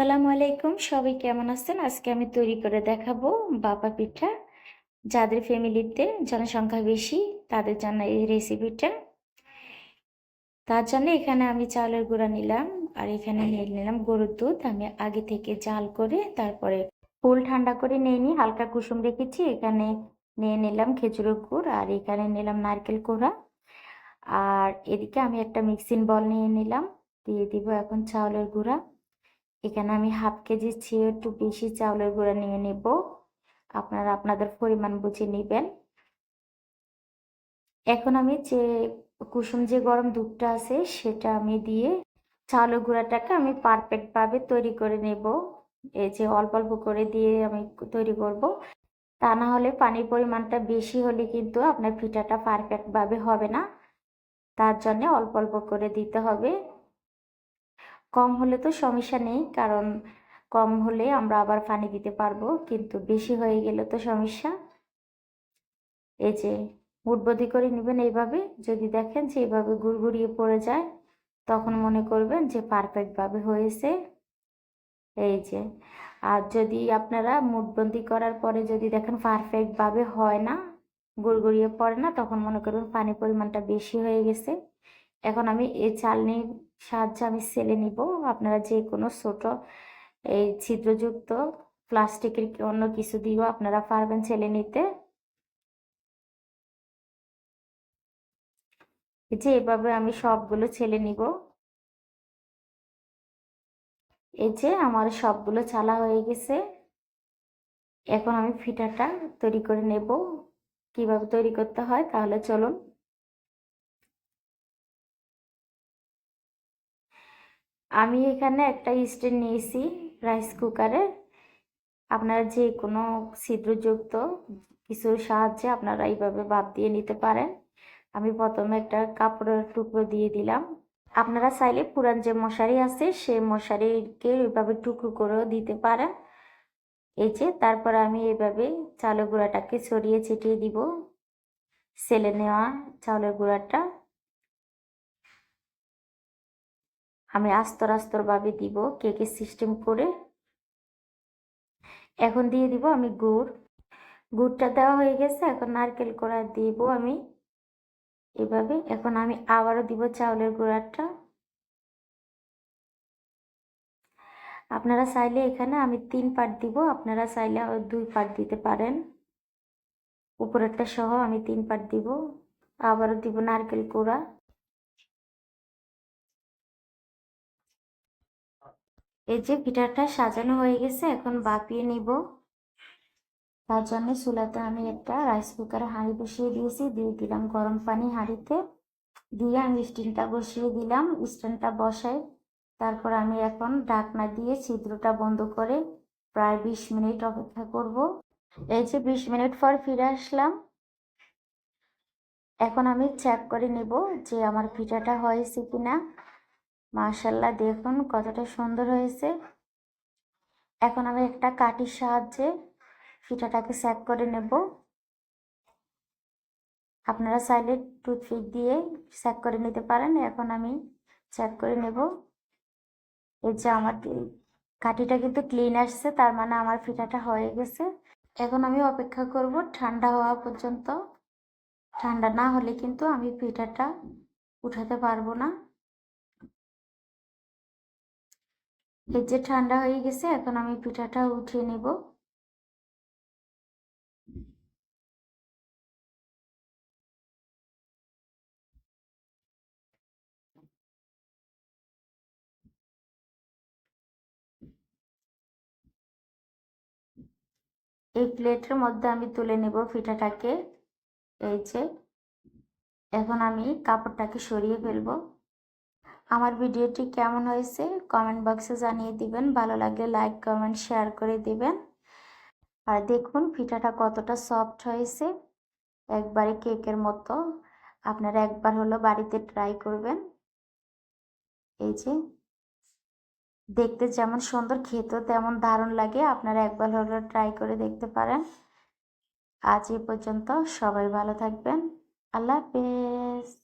সালামু আলাইকুম। সবাই কেমন আছেন? আজকে আমি তৈরি করে দেখাবো বাপা পিঠা। যাদের ফ্যামিলিতে জনসংখ্যা বেশি, তাদের জন্য এই রেসিপিটা তার জন্য এখানে আমি চাউলের গুঁড়া নিলাম আর এখানে নিয়ে নিলাম গরুর দুধ। আমি আগে থেকে জাল করে তারপরে ফুল ঠান্ডা করে নিয়ে নিই। হালকা কুসুম রেখেছি। এখানে নিয়ে নিলাম খেজুরের গুড় আর এখানে নিলাম নারকেল কোড়া। আর এদিকে আমি একটা মিক্সিং বল নিয়ে নিলাম। দিয়ে দিব এখন চাউলের গুঁড়া। এখানে আমি হাফ কেজি চেয়ে একটু বেশি চাউলের গুঁড়া নিয়ে নেব। আপনারা আপনাদের পরিমাণ বুঝে নেবেন। এখন আমি যে কুসুম যে গরম দুধটা আছে, সেটা আমি দিয়ে চাউলের গুঁড়াটাকে আমি পারফেক্টভাবে তৈরি করে নেব। এই যে অল্প অল্প করে দিয়ে আমি তৈরি করব। তা না হলে পানির পরিমাণটা বেশি হলে কিন্তু আপনার পিঠাটা পারফেক্টভাবে হবে না। তার জন্য অল্প অল্প করে দিতে হবে। কম হলে তো সমস্যা নেই, কারণ কম হলে আমরা আবার পানি দিতে পারব, কিন্তু বেশি হয়ে গেলে তো সমস্যা। এই যে মুটবদি করে নেবেন এইভাবে, যদি দেখেন যে এইভাবে গুড়গুড়িয়ে পড়ে যায়, তখন মনে করবেন যে পারফেক্টভাবে হয়েছে। এই যে, আর যদি আপনারা মুটবন্দি করার পরে যদি দেখেন পারফেক্টভাবে হয় না, গুড়গুড়িয়ে পড়ে না, তখন মনে করবেন পানির পরিমাণটা বেশি হয়ে গেছে। এখন আমি এই চালনির সাহায্যে আমি সেলে নিব। আপনারা যে কোনো ছোট, এই ছিদ্রযুক্ত প্লাস্টিকের অন্য কিছু দিয়েও আপনারা পারবেন ছেলে নিতে। যে এভাবে আমি সবগুলো ছেলে নিব। এই যে আমার সবগুলো চালা হয়ে গেছে। এখন আমি ফিটাটা তৈরি করে নেব। কীভাবে তৈরি করতে হয় তাহলে চলুন। আমি এখানে একটা স্ট্যান্ড নিয়েছি রাইস কুকারে আপনারা যে কোনো ছিদ্রযুক্ত কিছুর সাহায্যে আপনারা এইভাবে ভাপ দিয়ে নিতে পারেন। আমি প্রথমে একটা কাপড়ের টুকরো দিয়ে দিলাম। আপনারা চাইলে পুরান যে মশারি আছে সেই মশারিকে ওইভাবে টুকরো করেও দিতে পারেন। এই যে, তারপর আমি এভাবে চালের গুঁড়াটাকে ছড়িয়ে ছিটিয়ে দিব। সেলে নেওয়া চাউলের গুঁড়াটা। আমি আস্তর আস্তরভাবে দিব কেকের সিস্টেম করে। এখন দিয়ে দিব আমি গুড়। গুড়টা দেওয়া হয়ে গেছে, এখন নারকেল কোড়া দিব আমি। এভাবে এখন আমি আবারও দিব চাউলের গুঁড়াটা। আপনারা চাইলে এখানে আমি তিন পার্ট দিব, আপনারা চাইলে দুই পার্ট দিতে পারেন। উপরেরটা সহ আমি তিন পার্ট দিব, আবারও দিব নারকেল কোড়া। এই যে পিঠাটা সাজানো হয়ে গেছে, এখন বাপিয়ে নিব। তার জন্য চুলাতে আমি একটা রাইস কুকারে হাঁড়ি বসিয়ে দিয়েছি, দিয়ে দিলাম গরম পানি হাঁড়িতে। দিয়ে আমি স্টিনটা বসিয়ে দিলাম স্ট্যান্ডটা বসাই। তারপর আমি এখন ঢাকনা দিয়ে ছিদ্রটা বন্ধ করে প্রায় বিশ মিনিট অপেক্ষা করব। এই যে বিশ মিনিট পর ফিরে আসলাম। এখন আমি চেক করে নেব যে আমার পিঠাটা হয়েছে কিনা। মাশাল্লাহ দেখুন কতটা সুন্দর হয়েছে। এখন আমি একটা কাঠির সাহায্যে পিঠাটাকে স্যাক করে নেব। আপনারা চাইলে টুথপিক দিয়ে স্যাক করে নিতে পারেন। এখন আমি চেক করে নেব। এই যে আমার কাঠিটা কিন্তু ক্লিন আসছে, তার মানে আমার পিঠাটা হয়ে গেছে। এখন আমি অপেক্ষা করব ঠান্ডা হওয়া পর্যন্ত। ঠান্ডা না হলে কিন্তু আমি পিঠাটা উঠাতে পারব না। এই যে ঠান্ডা হয়ে গেছে, এখন আমি পিঠাটা উঠিয়ে নেব। এই প্লেটের মধ্যে আমি তুলে নেব পিঠাটাকে। এই যে, এখন আমি কাপড়টাকে সরিয়ে ফেলব। আমার ভিডিওটি কেমন হয়েছে কমেন্ট বক্সে জানিয়ে দিবেন। ভালো লাগলে লাইক কমেন্ট শেয়ার করে দিবেন। আর দেখুন পিঠাটা কতটা সফট হয়েছে। একবারে কেকের মতো। আপনারা একবার হলো বাড়িতে ট্রাই করবেন। এই যে, দেখতে যেমন সুন্দর, খেতেও তেমন দারুণ লাগে। আপনারা একবার হলো ট্রাই করে দেখতে পারেন। আজ এ পর্যন্ত সবাই ভালো থাকবেন। আল্লাহ হাফেজ।